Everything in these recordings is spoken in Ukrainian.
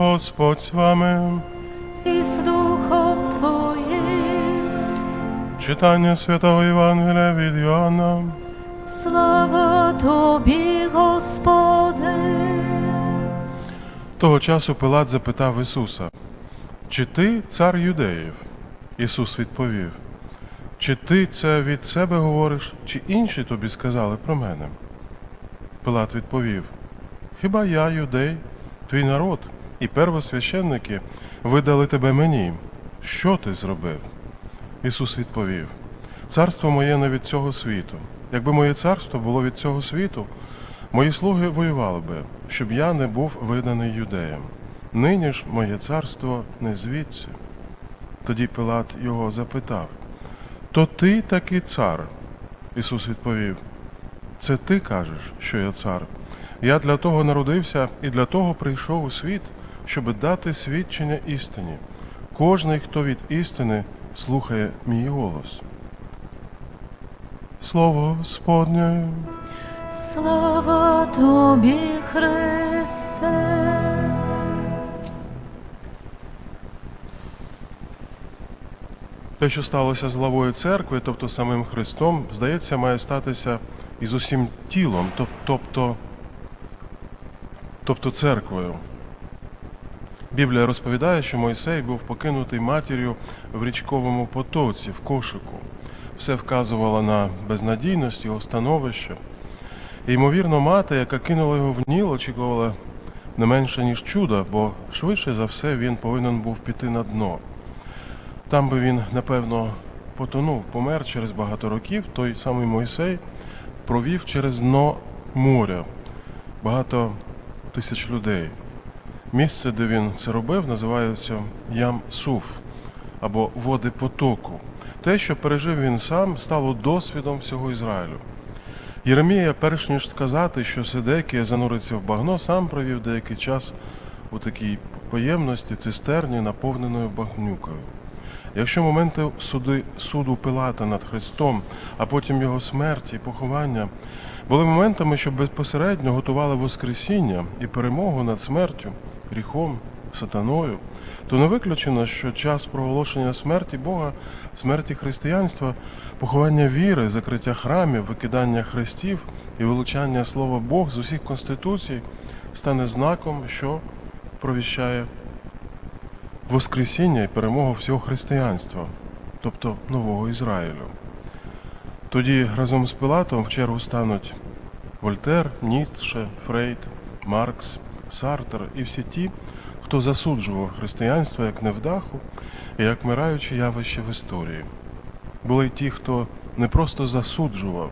Господь з вами. і з Духом Твоїм. Читання Святого Євангелія від Йоанна. Слава Тобі, Господи. Того часу Пилат запитав Ісуса, чи ти цар юдеїв? Ісус відповів, чи ти це від себе говориш, чи інші тобі сказали про мене? Пилат відповів, хіба я юдей, твій народ і первосвященники видали тебе мені? Що ти зробив? Ісус відповів, царство моє не від цього світу. Якби моє царство було від цього світу, Мої слуги воювали би, щоб я не був виданий юдеям. Нині ж моє царство не звідси. Тоді Пилат його запитав: То ти таки цар? Ісус відповів: Це ти кажеш, що я цар. Я для того народився і для того прийшов у світ, щоб дати свідчення істині. Кожний, хто від істини, слухає мій голос. Слово Господнє. Слава Тобі, Христе. Те, що сталося з главою церкви, тобто самим Христом, здається, має статися і з усім тілом, тобто, тобто церквою. Біблія розповідає, що Мойсей був покинутий матір'ю в річковому потоці, в кошику. Все вказувало на безнадійність його становище. І, ймовірно, мати, яка кинула його в Ніл, очікувала не менше, ніж чуда, бо швидше за все він повинен був піти на дно. Там би він, напевно, потонув, помер через багато років. Той самий Мойсей провів через дно моря багато тисяч людей. Місце, де він це робив, називається Ям Суф або води потоку. Те, що пережив він сам, стало досвідом всього Ізраїлю. Єремія, перш ніж сказати, що Сидекія зануриться в багно, сам провів деякий час у такій поємності цистерні, наповненою багнюкою. Якщо моменти суди, суду Пилата над Христом, а потім його смерті і поховання були моментами, що безпосередньо готували Воскресіння і перемогу над смертю, гріхом, сатаною, то не виключено, що час проголошення смерті Бога, смерті християнства, поховання віри, закриття храмів, викидання хрестів і вилучання слова Бог з усіх конституцій стане знаком, що провіщає Воскресіння і перемогу всього християнства, тобто нового Ізраїлю. Тоді разом з Пилатом в чергу стануть Вольтер, Ніцше, Фрейд, Маркс, Сартер і всі ті, хто засуджував християнство як невдаху і як мираюче явище в історії. Були й ті, хто не просто засуджував,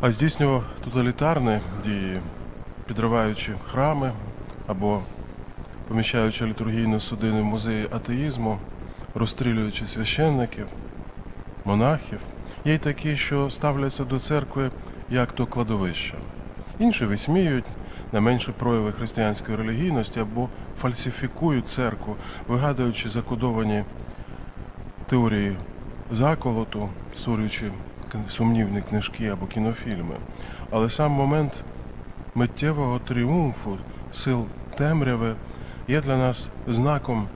а здійснював тоталітарні дії, підриваючи храми або поміщаючи літургійні судини в музеї атеїзму, розстрілюючи священників, монахів. Є й такі, що ставляться до церкви як до кладовища. Інші висміюють на менші прояви християнської релігійності або фальсифікують церкву, вигадуючи закодовані теорії заколоту, створюючи сумнівні книжки або кінофільми. Але сам момент миттєвого тріумфу сил темряви є для нас знаком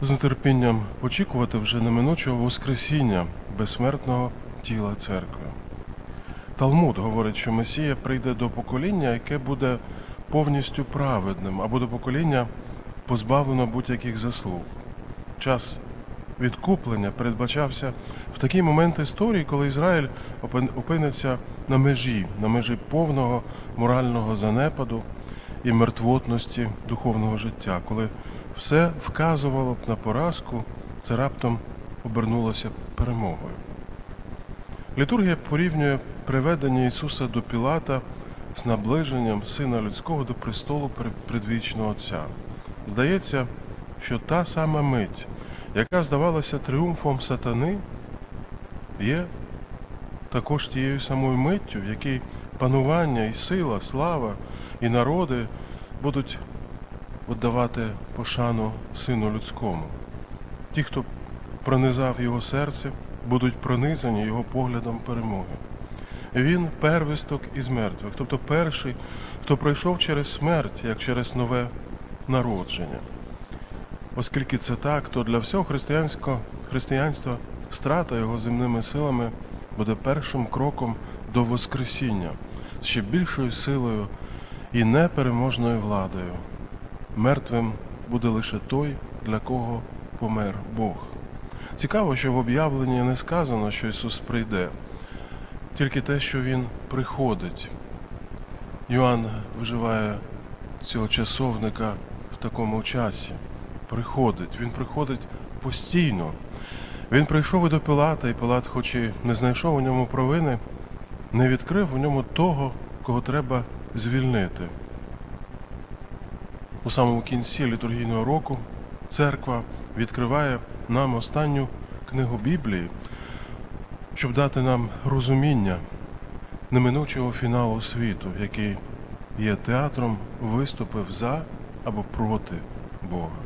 з нетерпінням очікувати вже неминучого Воскресіння безсмертного тіла церкви. Талмуд говорить, що Месія прийде до покоління, яке буде повністю праведним, або до покоління позбавлено будь-яких заслуг. Час відкуплення передбачався в такий момент історії, коли Ізраїль опиниться на межі, на межі повного морального занепаду і мертвотності духовного життя, коли все вказувало б на поразку, це раптом обернулося перемогою. Літургія порівнює приведення Ісуса до Пілата з наближенням Сина Людського до престолу предвічного Отця. Здається, що та сама мить, яка здавалася тріумфом сатани, є також тією самою миттю, в якій панування і сила, слава і народи будуть віддавати пошану Сину Людському. Ті, хто пронизав його серце, будуть пронизані його поглядом перемоги. Він первісток із мертвих, тобто перший, хто пройшов через смерть, як через нове народження. Оскільки це так, то для всього християнства страта його земними силами буде першим кроком до Воскресіння з ще більшою силою і непереможною владою. Мертвим буде лише той, для кого помер Бог. Цікаво, що в об'явленні не сказано, що Ісус прийде, тільки те, що Він приходить. Йоанн вживає цього часовника в такому часі. Приходить. Він приходить постійно. Він прийшов і до Пилата, і Пилат, хоч і не знайшов у ньому провини, не відкрив у ньому того, кого треба звільнити. У самому кінці літургійного року церква відкриває нам останню книгу Біблії, щоб дати нам розуміння неминучого фіналу світу, який є театром виступів за або проти Бога.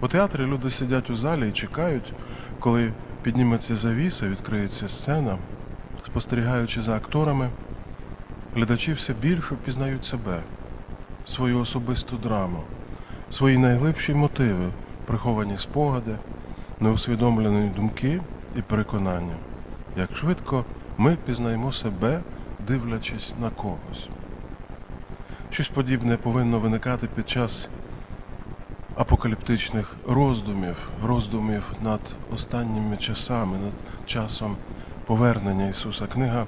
У театрі люди сидять у залі і чекають, коли підніметься завіса, відкриється сцена, спостерігаючи за акторами, глядачі все більше пізнають себе, свою особисту драму, свої найглибші мотиви, приховані спогади, неусвідомлені думки і переконання. Як швидко ми пізнаємо себе, дивлячись на когось. Щось подібне повинно виникати під час апокаліптичних роздумів, роздумів над останніми часами, над часом повернення Ісуса. Книга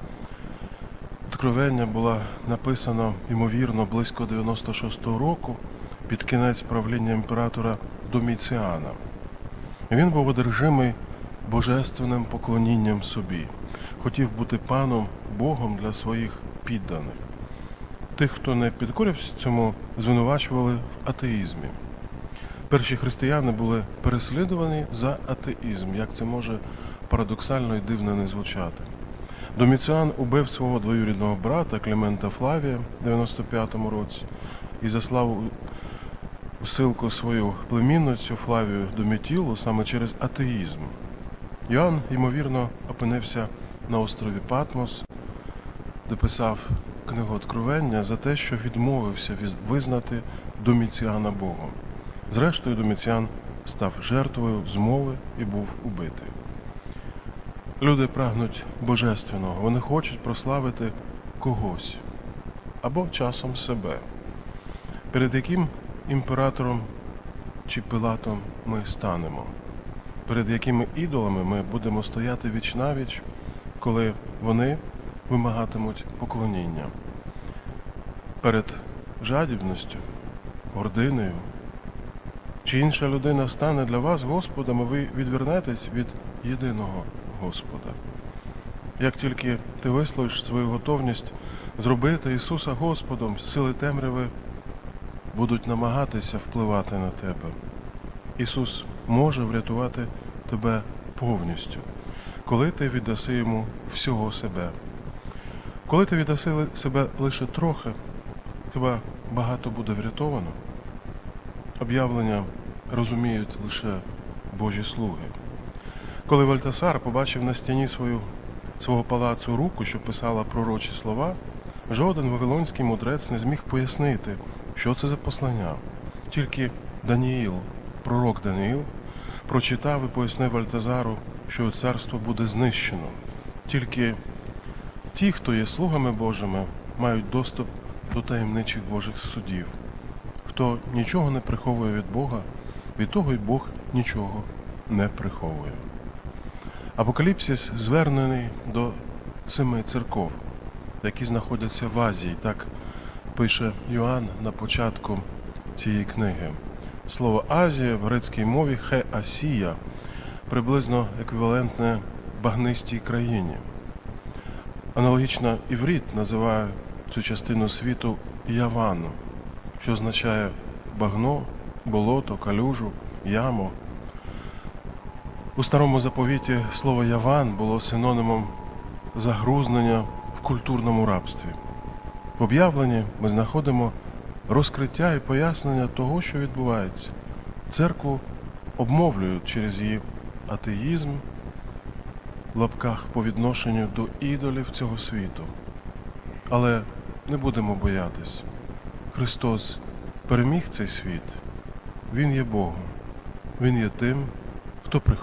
Откровення була написана, ймовірно, близько 96-го року під кінець правління імператора Доміціана. Він був одержимий божественним поклонінням собі, хотів бути паном Богом для своїх підданих. Тих, хто не підкорявся цьому, звинувачували в атеїзмі. Перші християни були переслідувані за атеїзм, як це може парадоксально і дивно не звучати. Доміціан убив свого двоюрідного брата Клімента Флавія в 95-му році і заслав силку свою племінницю Флавію Домітілу саме через атеїзм. Йоанн, ймовірно, опинився на острові Патмос, де писав книгу Откровення за те, що відмовився визнати Доміціана Богом. Зрештою, Доміціан став жертвою змови і був убитий. Люди прагнуть божественного, вони хочуть прославити когось або часом себе, перед яким імператором чи пилатом ми станемо, перед якими ідолами ми будемо стояти віч навіч, коли вони вимагатимуть поклоніння. Перед жадібністю, гординою. Чи інша людина стане для вас Господом, і ви відвернетесь від єдиного Господа. Як тільки ти висловиш свою готовність зробити Ісуса Господом, сили темряви будуть намагатися впливати на тебе. Ісус може врятувати тебе повністю, коли ти віддаси йому всього себе. Коли ти віддаси себе лише трохи, хіба багато буде врятовано? Об'явлення розуміють лише Божі слуги. Коли Вальтасар побачив на стіні свою, свого палацу руку, що писала пророчі слова, жоден вавилонський мудрець не зміг пояснити, що це за послання. Тільки Даніїл, пророк Даніїл, прочитав і пояснив Вальтазару, що царство буде знищено. Тільки ті, хто є слугами Божими, мають доступ до таємничих Божих судів. Хто нічого не приховує від Бога, від того й Бог нічого не приховує. Апокаліпсис звернений до семи церков, які знаходяться в Азії. Так пише Йоанн на початку цієї книги. Слово Азія в грецькій мові хеасія приблизно еквівалентне багнистій країні. Аналогічно іврит називає цю частину світу Явану, що означає багно, болото, калюжу, яму. У старому заповіті слово Яван було синонимом загрузнення в культурному рабстві. В об'явленні ми знаходимо розкриття і пояснення того, що відбувається. Церкву обмовлюють через її атеїзм в лапках по відношенню до ідолів цього світу. Але не будемо боятись. Христос переміг цей світ, Він є Богом. Він є тим, хто приходить.